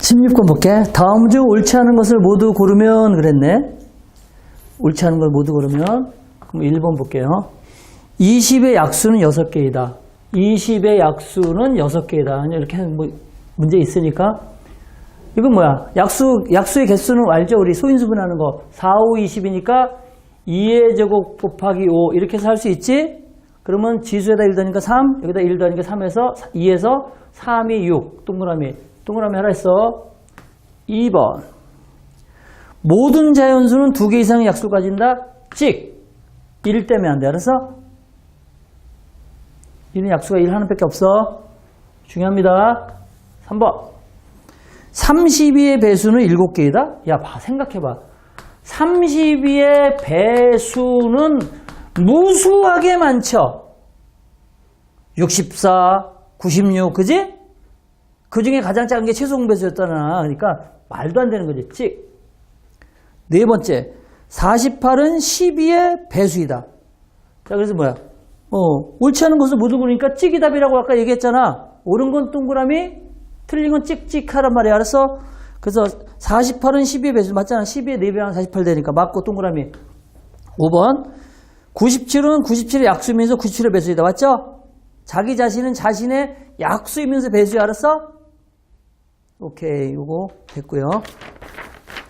16번 볼게. 다음 중 옳지 않은 것을 모두 고르면 그랬네. 옳지 않은 걸 모두 고르면. 그럼 1번 볼게요. 20의 약수는 6개이다. 20의 약수는 6개이다. 이렇게 뭐 문제 있으니까. 이건 뭐야? 약수, 약수의 개수는 알죠? 우리 소인수 분하는 거. 4, 5, 20이니까 2의 제곱 곱하기 5. 이렇게 해서 할 수 있지? 그러면 지수에다 1 더니까 3, 여기다 1 더니까 3에서 2에서 3이 6. 동그라미. 동그라미 하나 있어. 2번. 모든 자연수는 두 개 이상의 약수를 가진다? 찍. 1 때문에 안 돼. 알았어? 이는 약수가 1 하나밖에 없어. 중요합니다. 3번. 32의 배수는 7개이다? 야, 봐, 생각해봐. 32의 배수는 무수하게 많죠? 64, 96, 그지? 그 중에 가장 작은 게 최소 공배수였잖아. 그러니까 말도 안 되는 거지. 찍. 네 번째, 48은 12의 배수이다. 자, 그래서 뭐야? 어, 옳지 않은 것을 모두 고르니까 찍이 답이라고 아까 얘기했잖아. 옳은 건 동그라미, 틀린 건 찍찍 하란 말이야. 알았어? 그래서 48은 12의 배수 맞잖아. 12의 4배하면 48 되니까 맞고 동그라미. 5번. 97은 97의 약수이면서 97의 배수이다. 맞죠? 자기 자신은 자신의 약수이면서 배수야. 알았어? 오케이. 요거 됐고요.